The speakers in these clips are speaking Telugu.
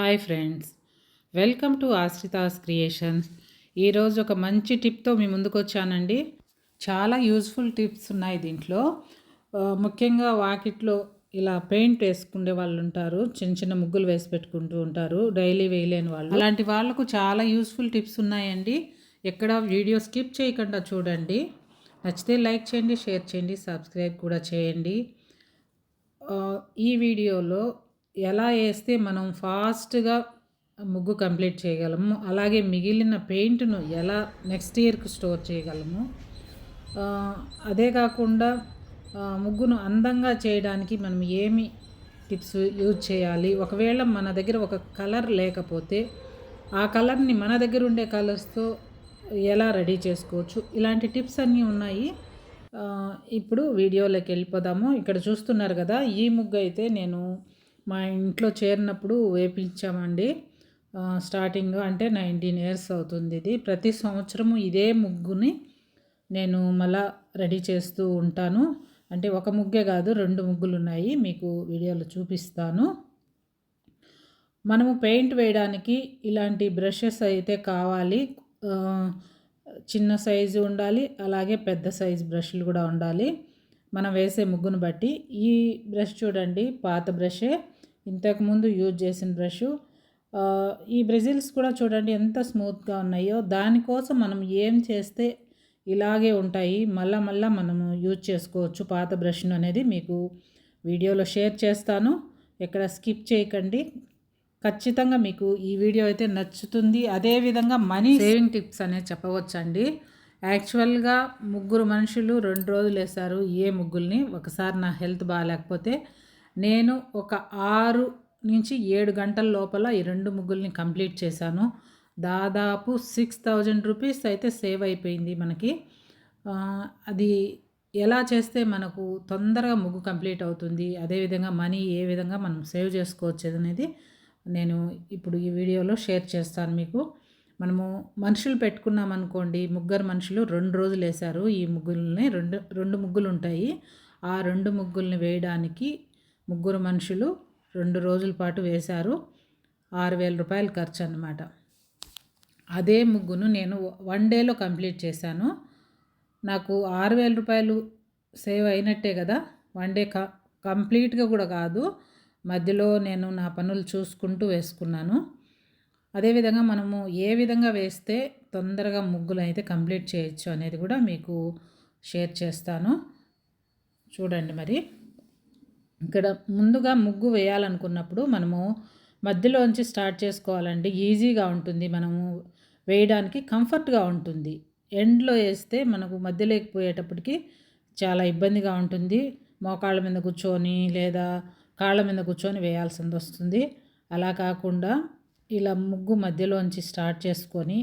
Hi friends. Welcome to Ashrita's creations. ఈరోజు ఒక మంచి టిప్తో మీ ముందుకు వచ్చానండి. చాలా యూజ్ఫుల్ టిప్స్ ఉన్నాయి దీంట్లో. ముఖ్యంగా వాకిట్లో ఇలా పెయింట్ వేసుకునే వాళ్ళు ఉంటారు. చిన్న చిన్న ముగ్గులు వేసి పెట్టుకుంటూ ఉంటారు. డైలీ వేయలేని వాళ్ళు. అలాంటి వాళ్ళకు చాలా యూస్ఫుల్ టిప్స్ ఉన్నాయండి. ఎక్కడ వీడియో స్కిప్ చేయకుండా చూడండి. నచ్చితే లైక్ చేయండి షేర్ చేయండి సబ్స్క్రైబ్ కూడా చేయండి. ఈ వీడియోలో ఎలా వేస్తే మనం ఫాస్ట్గా ముగ్గు కంప్లీట్ చేయగలము అలాగే మిగిలిన పెయింట్ను ఎలా నెక్స్ట్ ఇయర్కి స్టోర్ చేయగలము అదే కాకుండా ముగ్గును అందంగా చేయడానికి మనం ఏమి టిప్స్ యూజ్ చేయాలి? ఒకవేళ మన దగ్గర ఒక కలర్ లేకపోతే ఆ కలర్ని మన దగ్గర ఉండే కలర్స్తో ఎలా రెడీ చేసుకోవచ్చు? ఇలాంటి టిప్స్ అన్నీ ఉన్నాయి. ఇప్పుడు వీడియోలోకి వెళ్ళిపోదాము. ఇక్కడ చూస్తున్నారు కదా ఈ ముగ్గు అయితే నేను మా ఇంట్లో చేరినప్పుడు వేపించామండి. స్టార్టింగ్ అంటే నైన్టీన్ ఇయర్స్ అవుతుంది ఇది. ప్రతి సంవత్సరము ఇదే ముగ్గుని నేను మళ్ళా రెడీ చేస్తూ ఉంటాను. అంటే ఒక ముగ్గే కాదు రెండు ముగ్గులు ఉన్నాయి మీకు వీడియోలో చూపిస్తాను. మనము పెయింట్ వేయడానికి ఇలాంటి బ్రషెస్ అయితే కావాలి. చిన్న సైజు ఉండాలి అలాగే పెద్ద సైజు బ్రష్లు కూడా ఉండాలి. మనం వేసే ముగ్గును బట్టి ఈ బ్రష్ చూడండి పాత బ్రషే. ఇంతకుముందు యూజ్ చేసిన బ్రష్. ఈ బ్రెజిల్స్ కూడా చూడండి ఎంత స్మూత్గా ఉన్నాయో. దానికోసం మనం ఏం చేస్తే ఇలాగే ఉంటాయి. మళ్ళా మళ్ళా మనము యూజ్ చేసుకోవచ్చు. పాత బ్రష్ను అనేది మీకు వీడియోలో షేర్ చేస్తాను. ఎక్కడ స్కిప్ చేయకండి. ఖచ్చితంగా మీకు ఈ వీడియో అయితే నచ్చుతుంది. అదేవిధంగా మనీ సేవింగ్ టిప్స్ అనేది చెప్పవచ్చండి. యాక్చువల్గా ముగ్గురు మనుషులు రెండు రోజులు వేశారు ఏ ముగ్గుల్ని. ఒకసారి నా హెల్త్ బాగాలేకపోతే నేను ఒక ఆరు నుంచి ఏడు గంటల లోపల ఈ రెండు ముగ్గుల్ని కంప్లీట్ చేశాను. దాదాపు సిక్స్ థౌజండ్ రూపీస్ అయితే సేవ్ అయిపోయింది మనకి. అది ఎలా చేస్తే మనకు తొందరగా ముగ్గు కంప్లీట్ అవుతుంది అదేవిధంగా మనీ ఏ విధంగా మనం సేవ్ చేసుకోవచ్చు అనేది నేను ఇప్పుడు ఈ వీడియోలో షేర్ చేస్తాను మీకు. మనము మనుషులు పెట్టుకున్నాం అనుకోండి ముగ్గురు మనుషులు రెండు రోజులు వేశారు ఈ ముగ్గుల్ని రెండు రెండు ముగ్గులు ఉంటాయి. ఆ రెండు ముగ్గుల్ని వేయడానికి ముగ్గురు మనుషులు రెండు రోజుల పాటు వేశారు. ఆరు వేల రూపాయలు ఖర్చు అనమాట అదే ముగ్గును నేను వన్ డేలో కంప్లీట్ చేశాను. నాకు ఆరు వేల రూపాయలు సేవ్ అయినట్టే కదా. వన్ డే క కంప్లీట్గా కూడా కాదు. మధ్యలో నేను నా పనులు చూసుకుంటూ వేసుకున్నాను. అదేవిధంగా మనము ఏ విధంగా వేస్తే తొందరగా ముగ్గులు అయితే కంప్లీట్ చేయొచ్చు అనేది కూడా మీకు షేర్ చేస్తాను. చూడండి మరి. ఇక్కడ ముందుగా ముగ్గు వేయాలనుకున్నప్పుడు మనము మధ్యలోంచి స్టార్ట్ చేసుకోవాలండి. ఈజీగా ఉంటుంది. మనము వేయడానికి కంఫర్ట్గా ఉంటుంది. ఎండ్లో వేస్తే మనకు మధ్యలోకి పోయేటప్పటికి చాలా ఇబ్బందిగా ఉంటుంది. మోకాళ్ళ మీద కూర్చొని లేదా కాళ్ళ మీద కూర్చొని వేయాల్సింది వస్తుంది. అలా కాకుండా ఇలా ముగ్గు మధ్యలోంచి స్టార్ట్ చేసుకొని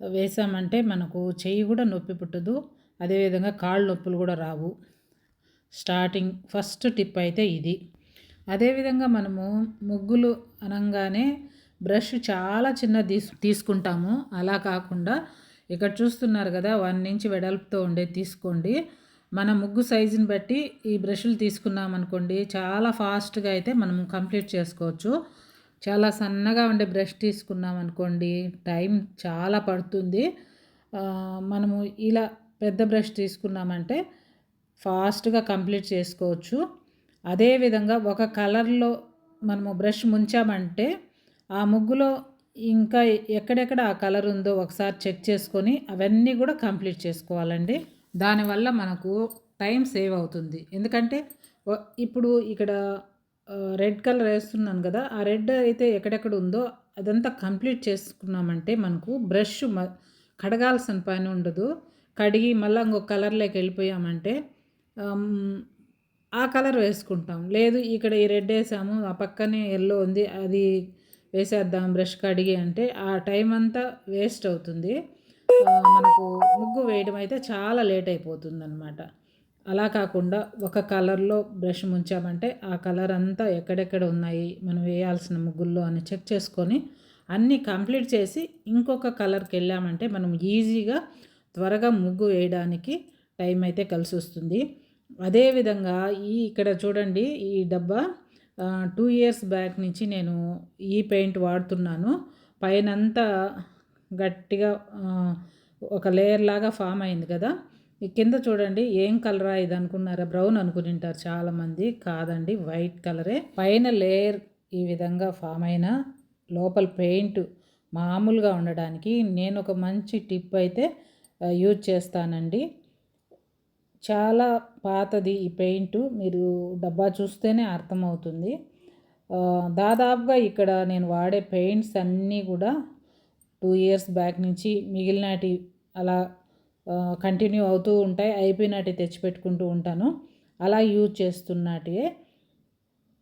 వేసామంటే మనకు చెయ్యి కూడా నొప్పి పుట్టదు. అదేవిధంగా కాళ్ళు నొప్పులు కూడా రావు. స్టార్టింగ్ ఫస్ట్ టిప్ అయితే ఇది. అదేవిధంగా మనము ముగ్గులు అనగానే బ్రష్ చాలా చిన్న తీసు తీసుకుంటాము. అలా కాకుండా ఇక్కడ చూస్తున్నారు కదా వన్ ఇంచ్ వెడల్పుతో ఉండేది తీసుకోండి. మన ముగ్గు సైజుని బట్టి ఈ బ్రష్లు తీసుకున్నాం అనుకోండి చాలా ఫాస్ట్గా అయితే మనం కంప్లీట్ చేసుకోవచ్చు. చాలా సన్నగా ఉండే బ్రష్ తీసుకున్నాం అనుకోండి టైం చాలా పడుతుంది. మనము ఇలా పెద్ద బ్రష్ తీసుకున్నామంటే ఫాస్ట్గా కంప్లీట్ చేసుకోవచ్చు. అదేవిధంగా ఒక కలర్లో మనము బ్రష్ ముంచామంటే ఆ ముగ్గులో ఇంకా ఎక్కడెక్కడ ఆ కలర్ ఉందో ఒకసారి చెక్ చేసుకొని అవన్నీ కూడా కంప్లీట్ చేసుకోవాలండి. దానివల్ల మనకు టైం సేవ్ అవుతుంది. ఎందుకంటే ఇప్పుడు ఇక్కడ రెడ్ కలర్ వేస్తున్నాను కదా ఆ రెడ్ అయితే ఎక్కడెక్కడ ఉందో అదంతా కంప్లీట్ చేసుకున్నామంటే మనకు బ్రష్ మ కడగాల్సిన పని ఉండదు. కడిగి మళ్ళీ ఇంకొక కలర్లోకి వెళ్ళిపోయామంటే ఆ కలర్ వేసుకుంటాం. లేదు ఇక్కడ ఈ రెడ్ వేసాము ఆ పక్కనే ఎల్లో ఉంది అది వేసేద్దాం బ్రష్ కడిగి అంటే ఆ టైం అంతా వేస్ట్ అవుతుంది. మనకు ముగ్గు వేయడం అయితే చాలా లేట్ అయిపోతుంది అనమాట అలా కాకుండా ఒక కలర్లో బ్రష్ ముంచామంటే ఆ కలర్ అంతా ఎక్కడెక్కడ ఉన్నాయి మనం వేయాల్సిన ముగ్గుల్లో అని చెక్ చేసుకొని అన్నీ కంప్లీట్ చేసి ఇంకొక కలర్కి వెళ్ళామంటే మనం ఈజీగా త్వరగా ముగ్గు వేయడానికి టైం అయితే కలిసి వస్తుంది. అదేవిధంగా ఈ ఇక్కడ చూడండి ఈ డబ్బా టూ ఇయర్స్ బ్యాక్ నుంచి నేను ఈ పెయింట్ వాడుతున్నాను. పైనంతా గట్టిగా ఒక లేయర్ లాగా ఫామ్ అయింది కదా. ఈ కింద చూడండి ఏం కలరా ఇది అనుకున్నారా? బ్రౌన్ అనుకునింటారు చాలామంది. కాదండి వైట్ కలరే పైన లేయర్ ఈ విధంగా ఫామ్ అయిన లోపల పెయింట్ మామూలుగా ఉండడానికి నేను ఒక మంచి టిప్ అయితే యూజ్ చేస్తానండి. చాలా పాతది ఈ పెయింట్. మీరు డబ్బా చూస్తేనే అర్థమవుతుంది. దాదాపుగా ఇక్కడ నేను వాడే పెయింట్స్ అన్నీ కూడా టూ ఇయర్స్ బ్యాక్ నుంచి మిగిలినటి అలా కంటిన్యూ అవుతూ ఉంటాయి. అయిపోయినటి తెచ్చిపెట్టుకుంటూ ఉంటాను. అలా యూజ్ చేస్తున్నటివే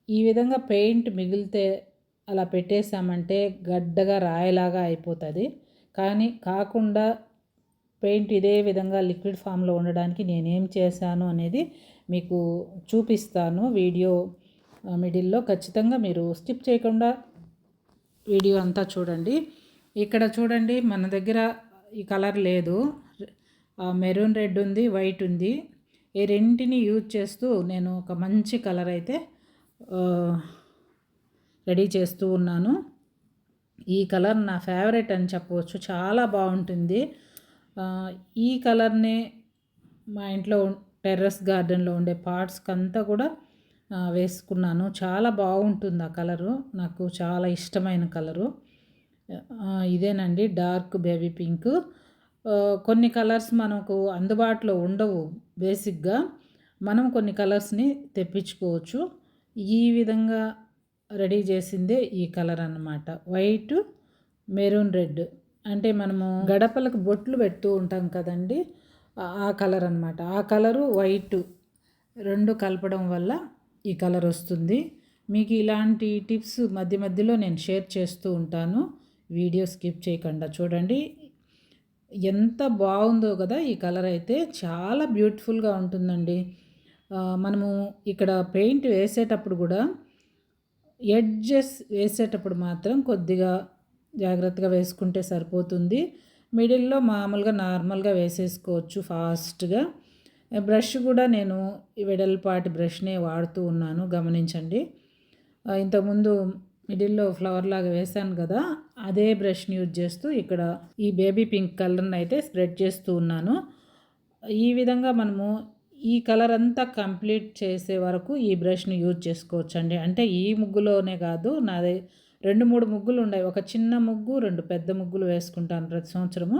ఈ విధంగా పెయింట్ మిగిలితే అలా పెట్టేసామంటే గడ్డగా రాయలాగా అయిపోతుంది. కానీ కాకుండా పెయింట్ ఇదే విధంగా లిక్విడ్ ఫామ్లో ఉండడానికి నేనేం చేశాను అనేది మీకు చూపిస్తాను వీడియో మిడిల్లో. ఖచ్చితంగా మీరు స్కిప్ చేయకుండా వీడియో అంతా చూడండి. ఇక్కడ చూడండి మన దగ్గర ఈ కలర్ లేదు. మెరూన్ రెడ్ ఉంది వైట్ ఉంది. ఈ రెంటిని యూజ్ చేస్తూ నేను ఒక మంచి కలర్ అయితే రెడీ చేస్తూ ఉన్నాను. ఈ కలర్ నా ఫేవరెట్ అని చెప్పవచ్చు. చాలా బాగుంటుంది. ఈ కలర్నే మా ఇంట్లో టెర్రస్ గార్డెన్లో ఉండే పార్ట్స్కి అంతా కూడా వేసుకున్నాను. చాలా బాగుంటుంది ఆ కలరు. నాకు చాలా ఇష్టమైన కలరు. ఇదేనండి డార్క్ బేబీ పింక్. కొన్ని కలర్స్ మనకు అందుబాటులో ఉండవు బేసిక్గా. మనం కొన్ని కలర్స్ని తెప్పించుకోవచ్చు. ఈ విధంగా రెడీ చేసిందే ఈ కలర్ అన్నమాట వైట్ మెరూన్ రెడ్. అంటే మనము గడపలకు బొట్లు పెడుతూ ఉంటాం కదండి. ఆ- కలర్ అన్నమాట. ఆ కలరు వైట్ రెండు కలపడం వల్ల ఈ కలర్ వస్తుంది. మీకు ఇలాంటి టిప్స్ మధ్య మధ్యలో నేను షేర్ చేస్తూ ఉంటాను. వీడియో స్కిప్ చేయకుండా చూడండి. ఎంత బాగుందో కదా ఈ కలర్ అయితే. చాలా బ్యూటిఫుల్గా ఉంటుందండి. మనము ఇక్కడ పెయింట్ వేసేటప్పుడు కూడా ఎడ్జెస్ వేసేటప్పుడు మాత్రం కొద్దిగా జాగ్రత్తగా వేసుకుంటే సరిపోతుంది. మిడిల్లో మామూలుగా నార్మల్గా వేసేసుకోవచ్చు ఫాస్ట్గా. బ్రష్ కూడా నేను ఈ వెడల్పాటి బ్రష్నే వాడుతూ ఉన్నాను గమనించండి. ఇంతకుముందు మిడిల్లో ఫ్లవర్ లాగా వేశాను కదా అదే బ్రష్ని యూజ్ చేస్తూ ఇక్కడ ఈ బేబీ పింక్ కలర్ని అయితే స్ప్రెడ్ చేస్తూ ఉన్నాను. ఈ విధంగా మనము ఈ కలర్ అంతా కంప్లీట్ చేసే వరకు ఈ బ్రష్ని యూజ్ చేసుకోవచ్చండి. అంటే ఈ ముగ్గులోనే కాదు నాది రెండు మూడు ముగ్గులు ఉన్నాయి ఒక చిన్న ముగ్గు రెండు పెద్ద ముగ్గులు వేసుకుంటాను ప్రతి సంవత్సరము.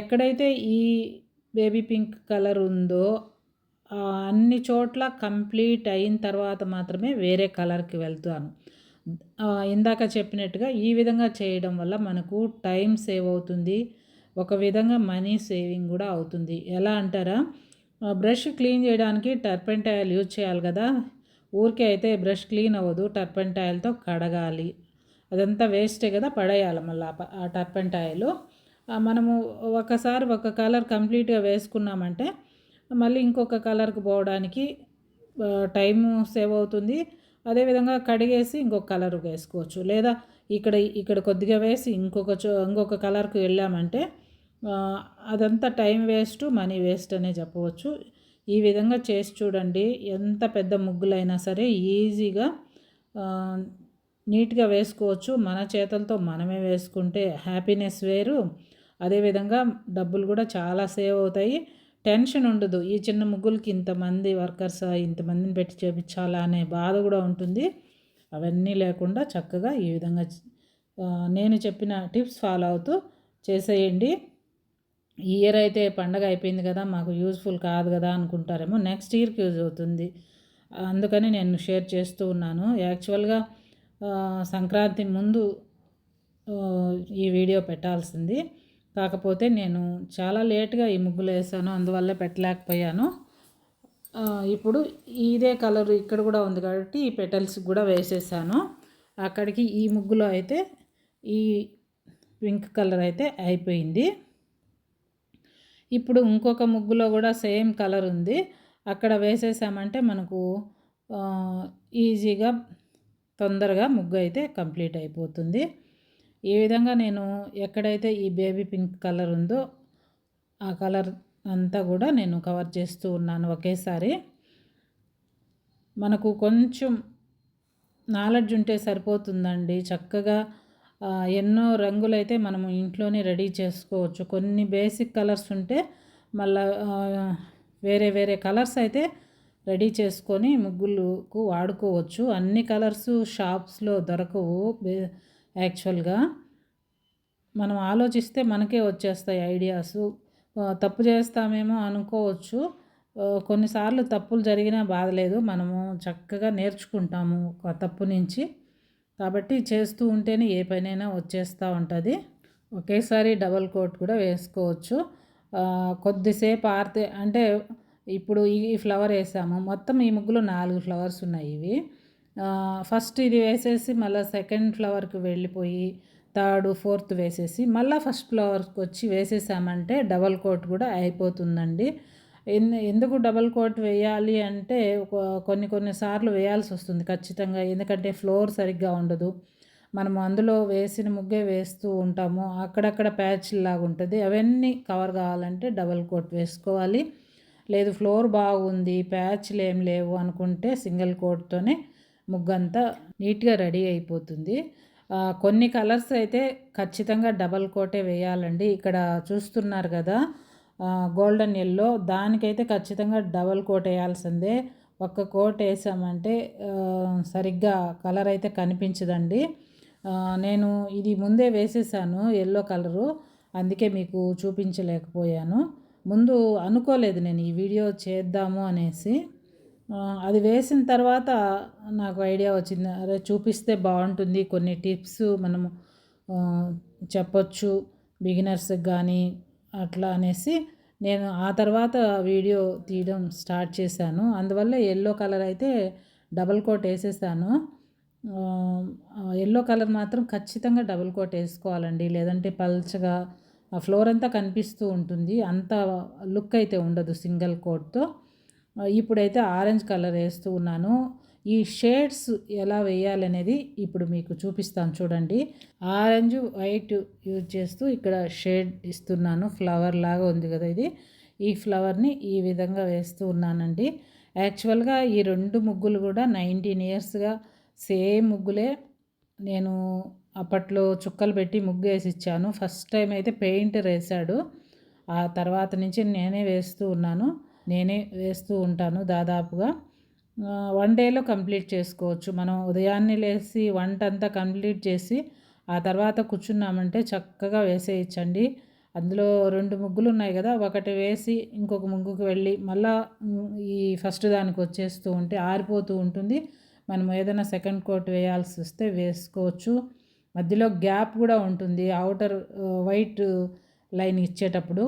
ఎక్కడైతే ఈ బేబీ పింక్ కలర్ ఉందో అన్ని చోట్ల కంప్లీట్ అయిన తర్వాత మాత్రమే వేరే కలర్కి వెళ్తాను. ఇందాక చెప్పినట్టుగా ఈ విధంగా చేయడం వల్ల మనకు టైం సేవ్ అవుతుంది. ఒక విధంగా మనీ సేవింగ్ కూడా అవుతుంది. ఎలా అంటారా? బ్రష్ క్లీన్ చేయడానికి టర్పెంటాయిల్ యూజ్ చేయాలి కదా. ఊరికే అయితే బ్రష్ క్లీన్ అవ్వదు టర్పెంటాయిల్తో కడగాలి. అదంతా వేస్టే కదా పడేయాలి మళ్ళీ ఆ ప- టర్పెంటాయిల్ మనము ఒకసారి ఒక కలర్ కంప్లీట్గా వేసుకున్నామంటే మళ్ళీ ఇంకొక కలర్కి పోవడానికి టైం సేవ్ అవుతుంది. అదేవిధంగా కడిగేసి ఇంకొక కలర్ వేసుకోవచ్చు. లేదా ఇక్కడ ఇక్కడ కొద్దిగా వేసి ఇంకొక చో ఇంకొక కలర్కి వెళ్ళామంటే అదంతా టైం వేస్ట్ మనీ వేస్ట్ అనే చెప్పవచ్చు. ఈ విధంగా చేసి చూడండి. ఎంత పెద్ద ముగ్గులైనా సరే ఈజీగా నీట్గా వేసుకోవచ్చు. మన చేతులతో మనమే వేసుకుంటే హ్యాపీనెస్ వేరు. అదేవిధంగా డబ్బులు కూడా చాలా సేవ్ అవుతాయి. టెన్షన్ ఉండదు. ఈ చిన్న ముగ్గులకి ఇంతమంది వర్కర్స్ ఇంతమందిని పెట్టి చేపించాలా అనే బాధ కూడా ఉంటుంది. అవన్నీ లేకుండా చక్కగా ఈ విధంగా నేను చెప్పిన టిప్స్ ఫాలో అవుతూ చేసేయండి. ఈ ఇయర్ అయితే పండగ అయిపోయింది కదా మాకు యూజ్ఫుల్ కాదు కదా అనుకుంటారేమో నెక్స్ట్ ఇయర్కి యూజ్ అవుతుంది. అందుకని నేను షేర్ చేస్తూ ఉన్నాను. యాక్చువల్గా సంక్రాంతి ముందు ఈ వీడియో పెట్టాల్సింది. కాకపోతే నేను చాలా లేట్గా ఈ ముగ్గులు వేసాను అందువల్ల పెట్టలేకపోయాను. ఇప్పుడు ఇదే కలర్ ఇక్కడ కూడా ఉంది కాబట్టి ఈ పెటల్స్ కూడా వేసేసాను. అక్కడికి ఈ ముగ్గులో అయితే ఈ పింక్ కలర్ అయితే అయిపోయింది. ఇప్పుడు ఇంకొక ముగ్గులో కూడా సేమ్ కలర్ ఉంది. అక్కడ వేసేసామంటే మనకు ఈజీగా తొందరగా ముగ్గు అయితే కంప్లీట్ అయిపోతుంది. ఈ విధంగా నేను ఎక్కడైతే ఈ బేబీ పింక్ కలర్ ఉందో ఆ కలర్ అంతా కూడా నేను కవర్ చేస్తూ ఉన్నాను ఒకేసారి. మనకు కొంచెం నాలెడ్జ్ ఉంటే సరిపోతుందండి. చక్కగా ఎన్నో రంగులైతే మనము ఇంట్లోనే రెడీ చేసుకోవచ్చు. కొన్ని బేసిక్ కలర్స్ ఉంటే మళ్ళా వేరే వేరే కలర్స్ అయితే రెడీ చేసుకొని ముగ్గులకు వాడుకోవచ్చు. అన్ని కలర్స్ షాప్స్లో దొరకవు యాక్చువల్గా. మనం ఆలోచిస్తే మనకే వచ్చేస్తాయి ఐడియాస్. తప్పు చేస్తామేమో అనుకోవచ్చు. కొన్నిసార్లు తప్పులు జరిగినా బాధలేదు. మనము చక్కగా నేర్చుకుంటాము ఒక తప్పు నుంచి. కాబట్టి చేస్తూ ఉంటేనే ఏ పనైనా వచ్చేస్తూ ఉంటుంది. ఒకేసారి డబల్ కోట్ కూడా వేసుకోవచ్చు. కొద్దిసేపు ఆరితే అంటే ఇప్పుడు ఈ ఫ్లవర్ వేసాము. మొత్తం ఈ ముగ్గులో నాలుగు ఫ్లవర్స్ ఉన్నాయి ఇవి. ఫస్ట్ ఇది వేసేసి మళ్ళీ సెకండ్ ఫ్లవర్కి వెళ్ళిపోయి థర్డ్ ఫోర్త్ వేసేసి మళ్ళీ ఫస్ట్ ఫ్లవర్కి వచ్చి వేసేసామంటే డబల్ కోట్ కూడా అయిపోతుందండి. ఎందుకు డబల్ కోట్ వేయాలి అంటే కొన్ని కొన్ని సార్లు వేయాల్సి వస్తుంది ఖచ్చితంగా. ఎందుకంటే ఫ్లోర్ సరిగ్గా ఉండదు. మనం అందులో వేసిన ముగ్గే వేస్తూ ఉంటాము. అక్కడక్కడ ప్యాచ్ లాగా ఉంటుంది. అవన్నీ కవర్ కావాలంటే డబల్ కోట్ వేసుకోవాలి. లేదు ఫ్లోర్ బాగుంది ప్యాచ్లు ఏం లేవు అనుకుంటే సింగిల్ కోట్తోనే ముగ్గంతా నీట్గా రెడీ అయిపోతుంది. కొన్ని కలర్స్ అయితే ఖచ్చితంగా డబల్ కోటే వేయాలండి. ఇక్కడ చూస్తున్నారు కదా గోల్డెన్ ఎల్లో. దానికైతే ఖచ్చితంగా డబల్ కోట్ వేయాల్సిందే. ఒక్క కోట్ వేసామంటే సరిగ్గా కలర్ అయితే కనిపించదండి. నేను ఇది ముందే వేసేసాను ఎల్లో కలరు. అందుకే మీకు చూపించలేకపోయాను. ముందు అనుకోలేదు నేను ఈ వీడియో చేద్దాము అనేసి. అది వేసిన తర్వాత నాకు ఐడియా వచ్చింది. అరే చూపిస్తే బాగుంటుంది. కొన్ని టిప్స్ మనము చెప్పొచ్చు. బిగినర్స్కి కానీ అట్లా అనేసి నేను ఆ తర్వాత వీడియో తీయడం స్టార్ట్ చేశాను. అందువల్ల ఎల్లో కలర్ అయితే డబల్ కోట్ వేసేసాను. ఎల్లో కలర్ మాత్రం ఖచ్చితంగా డబుల్ కోట్ వేసుకోవాలండి. లేదంటే పల్చగా ఆ ఫ్లోర్ అంతా కనిపిస్తూ ఉంటుంది. అంత లుక్ అయితే ఉండదు సింగిల్ కోట్తో. ఇప్పుడైతే ఆరెంజ్ కలర్ వేస్తూ ఉన్నాను. ఈ షేడ్స్ ఎలా వేయాలనేది ఇప్పుడు మీకు చూపిస్తాను చూడండి. ఆరెంజ్ వైట్ యూజ్ చేస్తూ ఇక్కడ షేడ్ ఇస్తున్నాను. ఫ్లవర్ లాగా ఉంది కదా ఇది. ఈ ఫ్లవర్ని ఈ విధంగా వేస్తూ ఉన్నానండి. యాక్చువల్గా ఈ రెండు ముగ్గులు కూడా నైన్టీన్ ఇయర్స్గా సేమ్ ముగ్గులే. నేను అప్పట్లో చుక్కలు పెట్టి ముగ్గు వేసి ఇచ్చాను. ఫస్ట్ టైం అయితే పెయింటర్ వేశాడు. ఆ తర్వాత నుంచి నేనే వేస్తూ ఉన్నాను. నేనే వేస్తూ ఉంటాను దాదాపుగా. వన్ డేలో కంప్లీట్ చేసుకోవచ్చు. మనం ఉదయాన్నే లేచి వంట అంతా కంప్లీట్ చేసి ఆ తర్వాత కూర్చున్నామంటే చక్కగా వేసేయచ్చండి. అందులో రెండు ముగ్గులు ఉన్నాయి కదా ఒకటి వేసి ఇంకొక ముగ్గుకు వెళ్ళి మళ్ళా ఈ ఫస్ట్ దానికి వచ్చేస్తూ ఉంటే ఆరిపోతూ ఉంటుంది. మనం ఏదైనా సెకండ్ కోట్ వేయాల్సి వస్తే వేసుకోవచ్చు. మధ్యలో గ్యాప్ కూడా ఉంటుంది అవుటర్ వైట్ లైన్ ఇచ్చేటప్పుడు.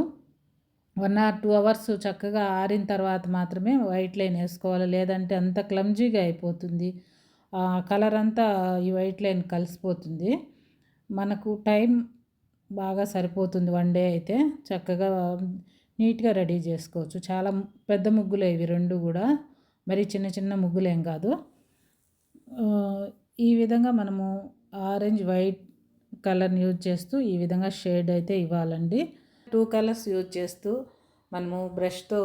వన్ ఆర్ టూ అవర్స్ చక్కగా ఆరిన తర్వాత మాత్రమే వైట్ లైన్ వేసుకోవాలి. లేదంటే అంత క్లమ్జీగా అయిపోతుంది. ఆ కలర్ అంతా ఈ వైట్ లైన్ కలిసిపోతుంది. మనకు టైం బాగా సరిపోతుంది వన్ డే అయితే. చక్కగా నీట్గా రెడీ చేసుకోవచ్చు. చాలా పెద్ద ముగ్గులే ఇవి రెండు కూడా. మరి చిన్న చిన్న ముగ్గులేం కాదు. ఈ విధంగా మనము ఆరెంజ్ వైట్ కలర్ని యూజ్ చేస్తూ ఈ విధంగా షేడ్ అయితే ఇవ్వాలండి. టూ కలర్స్ యూజ్ చేస్తూ మనము బ్రష్తో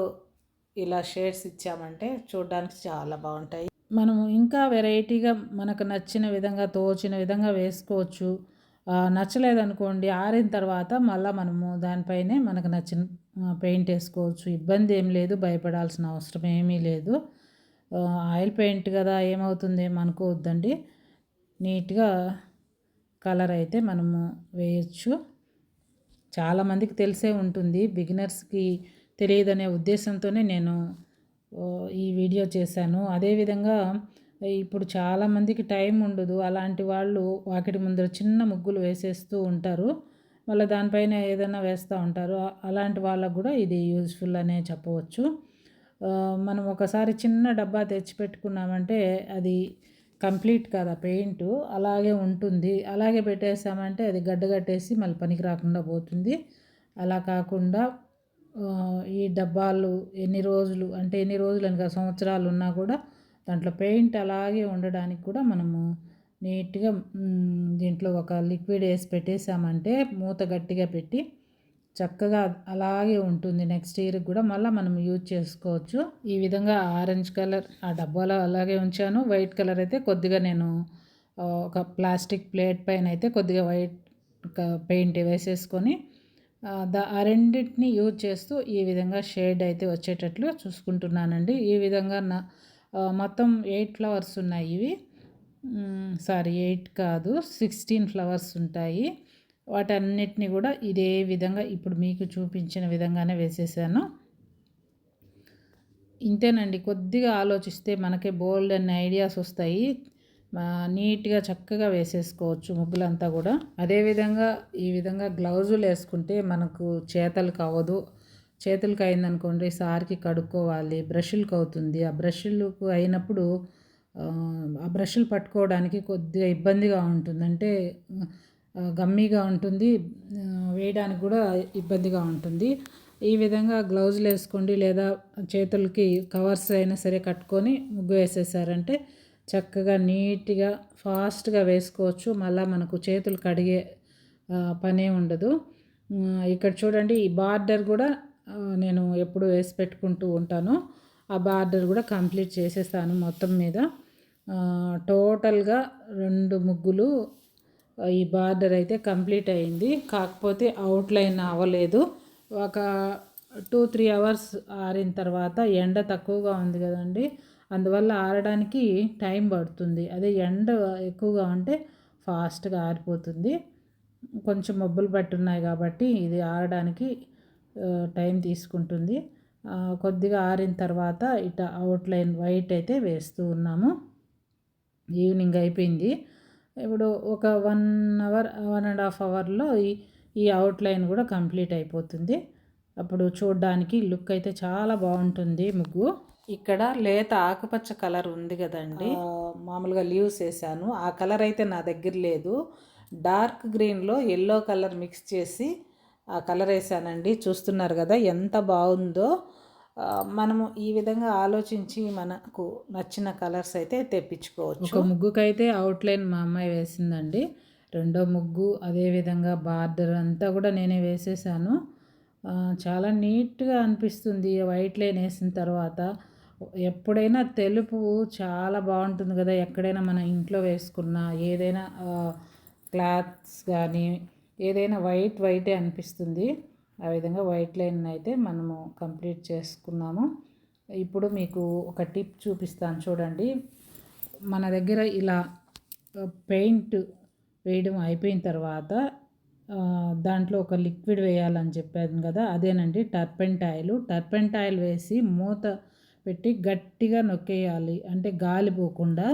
ఇలా షేడ్స్ ఇచ్చామంటే చూడడానికి చాలా బాగుంటాయి. మనము ఇంకా వెరైటీగా మనకు నచ్చిన విధంగా తోచిన విధంగా వేసుకోవచ్చు. నచ్చలేదనుకోండి ఆరిన తర్వాత మళ్ళీ మనము దానిపైనే మనకు నచ్చిన పెయింట్ వేసుకోవచ్చు. ఇబ్బంది ఏం లేదు భయపడాల్సిన అవసరం ఏమీ లేదు. ఆయిల్ పెయింట్ కదా ఏమవుతుంది అనుకోవద్దండి నీట్గా కలర్ అయితే మనము వేయచ్చు. చాలామందికి తెలిసే ఉంటుంది. బిగినర్స్కి తెలియదనే ఉద్దేశంతోనే నేను ఈ వీడియో చేశాను. అదేవిధంగా ఇప్పుడు చాలామందికి టైం ఉండదు. అలాంటి వాళ్ళు వాకిటి ముందర చిన్న ముగ్గులు వేసేస్తూ ఉంటారు. మళ్ళీ దానిపైన ఏదైనా వేస్తూ ఉంటారు. అలాంటి వాళ్ళకు కూడా ఇది యూజ్ఫుల్ అనే చెప్పవచ్చు. మనం ఒకసారి చిన్న డబ్బా తెచ్చిపెట్టుకున్నామంటే అది కంప్లీట్ కాదు ఆ పెయింట్. అలాగే ఉంటుంది. అలాగే పెట్టేసామంటే అది గడ్డగట్టేసి మళ్ళీ పనికి రాకుండా పోతుంది. అలా కాకుండా ఈ డబ్బాలు ఎన్ని రోజులు అంటే ఎన్ని రోజులు అని కాదు సంవత్సరాలు ఉన్నా కూడా దాంట్లో పెయింట్ అలాగే ఉండడానికి కూడా మనము నీట్గా దీంట్లో ఒక లిక్విడ్ వేసి పెట్టేసామంటే మూత గట్టిగా పెట్టి చక్కగా అలాగే ఉంటుంది. నెక్స్ట్ ఇయర్కి కూడా మళ్ళీ మనం యూజ్ చేసుకోవచ్చు. ఈ విధంగా ఆరెంజ్ కలర్ ఆ డబ్బాలో అలాగే ఉంచాను. వైట్ కలర్ అయితే కొద్దిగా నేను ఒక ప్లాస్టిక్ ప్లేట్ పైన అయితే కొద్దిగా వైట్ పెయింట్ వేసేసుకొని ఆ, దా ఆ రెండింటిని యూజ్ చేస్తూ ఈ విధంగా షేడ్ అయితే వచ్చేటట్లు చూసుకుంటున్నానండి. ఈ విధంగా నా మొత్తం ఎయిట్ ఫ్లవర్స్ ఉన్నాయి ఇవి. సారీ ఎయిట్ కాదు సిక్స్టీన్ ఫ్లవర్స్ ఉంటాయి. వాటన్నిటిని కూడా ఇదే విధంగా ఇప్పుడు మీకు చూపించిన విధంగానే వేసేసాను. ఇంతేనండి కొద్దిగా ఆలోచిస్తే మనకే బోల్డ్ అన్ని ఐడియాస్ వస్తాయి. మా- నీట్గా చక్కగా వేసేసుకోవచ్చు ముగ్గులంతా కూడా. అదేవిధంగా ఈ విధంగా గ్లౌజులు వేసుకుంటే మనకు చేతలకు అవ్వదు చేతులకు అయిందనుకోండి సార్కి కడుక్కోవాలి బ్రష్లకు అవుతుంది. ఆ బ్రష్లకు అయినప్పుడు ఆ, బ్రష్లు పట్టుకోవడానికి కొద్దిగా ఇబ్బందిగా ఉంటుంది. అంటే గమ్మీగా ఉంటుంది. వేయడానికి కూడా ఇబ్బందిగా ఉంటుంది. ఈ విధంగా గ్లౌజులు వేసుకోండి లేదా చేతులకి కవర్స్ అయినా సరే కట్టుకొని ముగ్గు వేసేసారంటే చక్కగా నీట్గా ఫాస్ట్గా వేసుకోవచ్చు. మళ్ళీ మనకు చేతులు కడిగే పనే ఉండదు. ఇక్కడ చూడండి ఈ బార్డర్ కూడా నేను ఎప్పుడు వేసి పెట్టుకుంటూ ఉంటాను. ఆ బార్డర్ కూడా కంప్లీట్ చేసేస్తాను మొత్తం మీద. టోటల్గా రెండు ముగ్గులు ఈ బార్డర్ అయితే కంప్లీట్ అయింది. కాకపోతే అవుట్లైన్ అవ్వలేదు. ఒక టూ త్రీ అవర్స్ ఆరిన తర్వాత ఎండ తక్కువగా ఉంది కదండి. అందువల్ల ఆరడానికి టైం పడుతుంది. అదే ఎండ ఎక్కువగా ఉంటే ఫాస్ట్గా ఆరిపోతుంది. కొంచెం మబ్బులు పట్టున్నాయి కాబట్టి ఇది ఆరడానికి టైం తీసుకుంటుంది. కొద్దిగా ఆరిన తర్వాత ఇట అవుట్లైన్ వైట్ అయితే వేస్తూ ఉన్నాము. ఈవినింగ్ అయిపోయింది. ఇప్పుడు ఒక one hour one and half అవర్లో ఈ ఈ అవుట్లైన్ కూడా కంప్లీట్ అయిపోతుంది. అప్పుడు చూడడానికి లుక్ అయితే చాలా బాగుంటుంది ముగ్గు. ఇక్కడ లేత ఆకుపచ్చ కలర్ ఉంది కదండి. మామూలుగా లీవ్స్ వేసాను. ఆ కలర్ అయితే నా దగ్గర లేదు. డార్క్ గ్రీన్లో ఎల్లో కలర్ మిక్స్ చేసి ఆ కలర్ వేసానండి. చూస్తున్నారు కదా ఎంత బాగుందో. మనము ఈ విధంగా ఆలోచించి మనకు నచ్చిన కలర్స్ అయితే తెప్పించుకోవచ్చు. ఒక ముగ్గుకైతే అవుట్లైన్ మా అమ్మాయి వేసిందండి. రెండో ముగ్గు అదేవిధంగా బార్డర్ అంతా కూడా నేనే వేసేసాను. చాలా నీట్గా అనిపిస్తుంది వైట్ లైన్ వేసిన తర్వాత. ఎప్పుడైనా తెలుపు చాలా బాగుంటుంది కదా ఎక్కడైనా మన ఇంట్లో వేసుకున్న ఏదైనా క్లాత్స్ కానీ ఏదైనా వైట్ వైటే అనిపిస్తుంది. ఆ విధంగా వైట్ లైన్ అయితే మనము కంప్లీట్ చేసుకున్నాము. ఇప్పుడు మీకు ఒక టిప్ చూపిస్తాను చూడండి. మన దగ్గర ఇలా పెయింట్ వేయడం అయిపోయిన తర్వాత దాంట్లో ఒక లిక్విడ్ వేయాలని చెప్పాను కదా అదేనండి టర్పెంటాయిల్ టర్పెంటాయిల్ వేసి మూత పెట్టి గట్టిగా నొక్కేయాలి. అంటే గాలి పోకుండా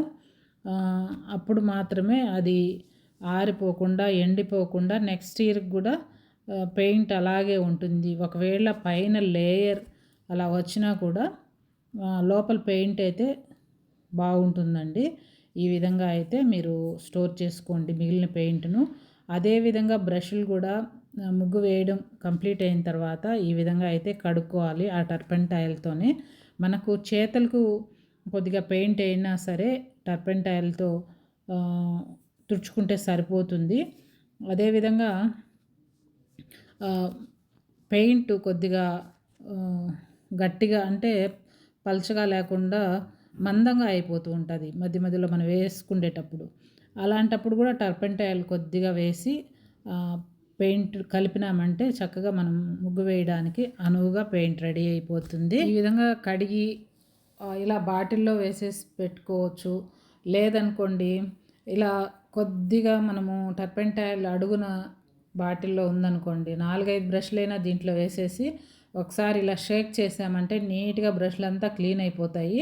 అప్పుడు మాత్రమే అది ఆరిపోకుండా ఎండిపోకుండా నెక్స్ట్ ఇయర్కి కూడా పెయింట్ అలాగే ఉంటుంది. ఒకవేళ పైన లేయర్ అలా వచ్చినా కూడా లోపల పెయింట్ అయితే బాగుంటుందండి. ఈ విధంగా అయితే మీరు స్టోర్ చేసుకోండి మిగిలిన పెయింట్ను. అదేవిధంగా బ్రష్లు కూడా ముగ్గు వేయడం కంప్లీట్ అయిన తర్వాత ఈ విధంగా అయితే కడుక్కోవాలి ఆ టర్పెంటాయిల్తోనే మనకు చేతులకు కొద్దిగా పెయింట్ అయినా సరే టర్పెంటాయిల్తో తుడుచుకుంటే సరిపోతుంది. అదేవిధంగా పెయింట్ కొద్దిగా గట్టిగా అంటే పలచగా లేకుండా మందంగా అయిపోతూ ఉంటుంది. మధ్య మధ్యలో మనం వేసుకునేటప్పుడు అలాంటప్పుడు కూడా టర్పెంటాయిల్ కొద్దిగా వేసి పెయింట్ కలిపినామంటే చక్కగా మనం ముగ్గు వేయడానికి అనువుగా పెయింట్ రెడీ అయిపోతుంది. ఈ విధంగా కడిగి ఇలా బాటిల్లో వేసేసి పెట్టుకోవచ్చు. లేదనుకోండి ఇలా కొద్దిగా మనము టర్పెంటాయిల్ అడుగున బాటిల్లో ఉందనుకోండి. నాలుగైదు బ్రష్లైనా దీంట్లో వేసేసి ఒకసారి ఇలా షేక్ చేసామంటే నీట్గా బ్రష్లు అంతా క్లీన్ అయిపోతాయి.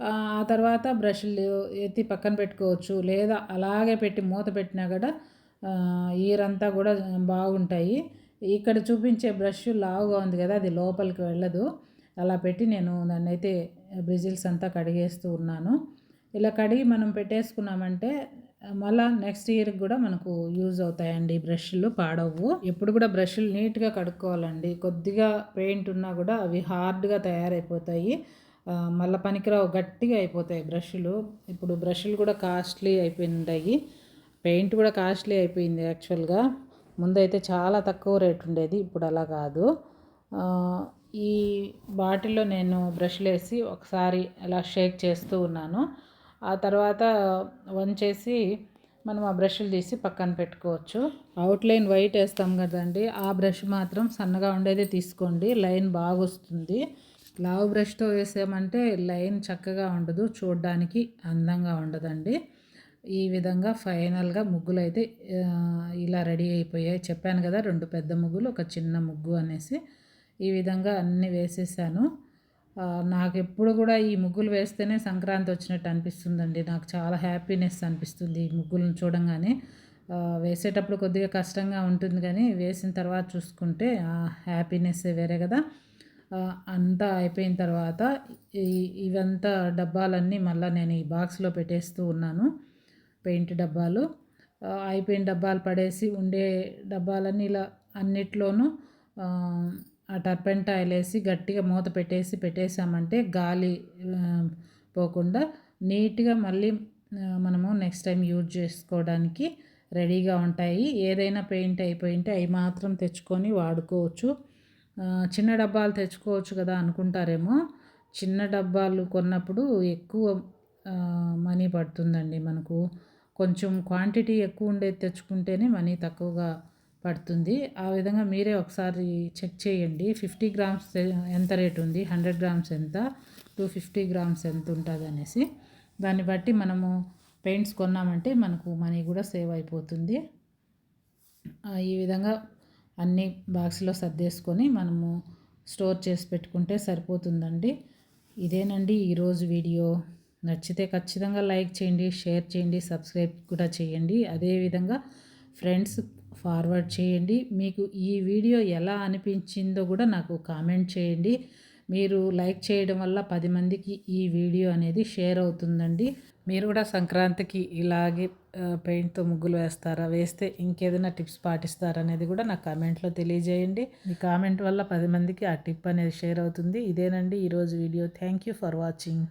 ఆ తర్వాత బ్రష్లు ఎత్తి పక్కన పెట్టుకోవచ్చు. లేదా అలాగే పెట్టి మూత పెట్టినా కూడా ఈరంతా కూడా బాగుంటాయి. ఇక్కడ చూపించే బ్రష్ లావుగా ఉంది కదా అది లోపలికి వెళ్ళదు. అలా పెట్టి నేను దాన్ని అయితే బ్రిజిల్స్ అంతా కడిగేస్తూ ఉన్నాను. ఇలా కడిగి మనం పెట్టేసుకున్నామంటే మళ్ళా నెక్స్ట్ ఇయర్కి కూడా మనకు యూజ్ అవుతాయండి బ్రష్లు పాడవు. ఎప్పుడు కూడా బ్రష్లు నీట్గా కడుక్కోవాలండి. కొద్దిగా పెయింట్ ఉన్నా కూడా అవి హార్డ్గా తయారైపోతాయి. మళ్ళీ పనికిరావు గట్టిగా అయిపోతాయి బ్రష్లు. ఇప్పుడు బ్రష్లు కూడా కాస్ట్లీ అయిపోయింటాయి పెయింట్ కూడా కాస్ట్లీ అయిపోయింది యాక్చువల్గా ముందైతే చాలా తక్కువ రేట్ ఉండేది ఇప్పుడు అలా కాదు. ఈ బాటిల్లో నేను బ్రష్లు వేసి ఒకసారి అలా షేక్ చేస్తూ ఉన్నాను. ఆ తర్వాత వంచేసి మనం ఆ బ్రష్లు తీసి పక్కన పెట్టుకోవచ్చు. అవుట్లైన్ వైట్ వేస్తాం కదండి ఆ బ్రష్ మాత్రం సన్నగా ఉండేది తీసుకోండి లైన్ బాగా వస్తుంది లావు బ్రష్తో వేసామంటే లైన్ చక్కగా ఉండదు చూడడానికి అందంగా ఉండదండి. ఈ విధంగా ఫైనల్గా ముగ్గులు అయితే ఇలా రెడీ అయిపోయాయి. చెప్పాను కదా రెండు పెద్ద ముగ్గులు ఒక చిన్న ముగ్గు అనేసి. ఈ విధంగా అన్నీ వేసేసాను. నాకు ఎప్పుడు కూడా ఈ ముగ్గులు వేస్తేనే సంక్రాంతి వచ్చినట్టు అనిపిస్తుందండి. నాకు చాలా హ్యాపీనెస్ అనిపిస్తుంది ఈ ముగ్గులను చూడంగానే. వేసేటప్పుడు కొద్దిగా కష్టంగా ఉంటుంది కానీ వేసిన తర్వాత చూసుకుంటే ఆ హ్యాపీనెస్ వేరే కదా. అంతా అయిపోయిన తర్వాత ఇవంతా డబ్బాలన్నీ మళ్ళీ నేను ఈ బాక్స్లో పెట్టేస్తూ ఉన్నాను. పెయింట్ డబ్బాలు. అయిపోయిన డబ్బాలు పడేసి ఉండే డబ్బాలన్నీ ఇలా అన్నిట్లోనూ ఆ, టర్పెంటాయిల్ వేసి గట్టిగా మూత పెట్టేసి పెట్టేసామంటే గాలి పోకుండా నీట్గా మళ్ళీ మనము నెక్స్ట్ టైం యూజ్ చేసుకోవడానికి రెడీగా ఉంటాయి. ఏదైనా పెయింట్ అయిపోయింటే అవి మాత్రం తెచ్చుకొని వాడుకోవచ్చు. చిన్న డబ్బాలు తెచ్చుకోవచ్చు కదా అనుకుంటారేమో. చిన్న డబ్బాలు కొన్నప్పుడు ఎక్కువ మనీ పడుతుందండి మనకు. కొంచెం క్వాంటిటీ ఎక్కువ ఉండేది తెచ్చుకుంటేనే మనీ తక్కువగా పడుతుంది. ఆ విధంగా మీరే ఒకసారి చెక్ చేయండి. ఫిఫ్టీ గ్రామ్స్ ఎంత రేట్ ఉంది? హండ్రెడ్ గ్రామ్స్ ఎంత? టూ ఫిఫ్టీ గ్రామ్స్ ఎంత ఉంటుంది అనేసి. దాన్ని బట్టి మనము పెయింట్స్ కొన్నామంటే మనకు మనీ కూడా సేవ్ అయిపోతుంది. ఈ విధంగా అన్ని బాక్స్లో సర్దేసుకొని మనము స్టోర్ చేసి పెట్టుకుంటే సరిపోతుందండి. ఇదేనండి ఈరోజు వీడియో. నచ్చితే ఖచ్చితంగా లైక్ చేయండి షేర్ చేయండి సబ్స్క్రైబ్ కూడా చేయండి. అదేవిధంగా ఫ్రెండ్స్ ఫార్వర్డ్ చేయండి. మీకు ఈ వీడియో ఎలా అనిపించిందో కూడా నాకు కామెంట్ చేయండి. మీరు లైక్ చేయడం వల్ల పది మందికి ఈ వీడియో అనేది షేర్ అవుతుందండి. మీరు కూడా సంక్రాంతికి ఇలాగే పెయింట్తో ముగ్గులు వేస్తారా వేస్తే ఇంకేదైనా టిప్స్ పాటిస్తారా అనేది కూడా నా కామెంట్లో తెలియజేయండి. మీ కామెంట్ వల్ల పది మందికి ఆ టిప్ అనేది షేర్ అవుతుంది. ఇదేనండి ఈరోజు video. Thank you for watching.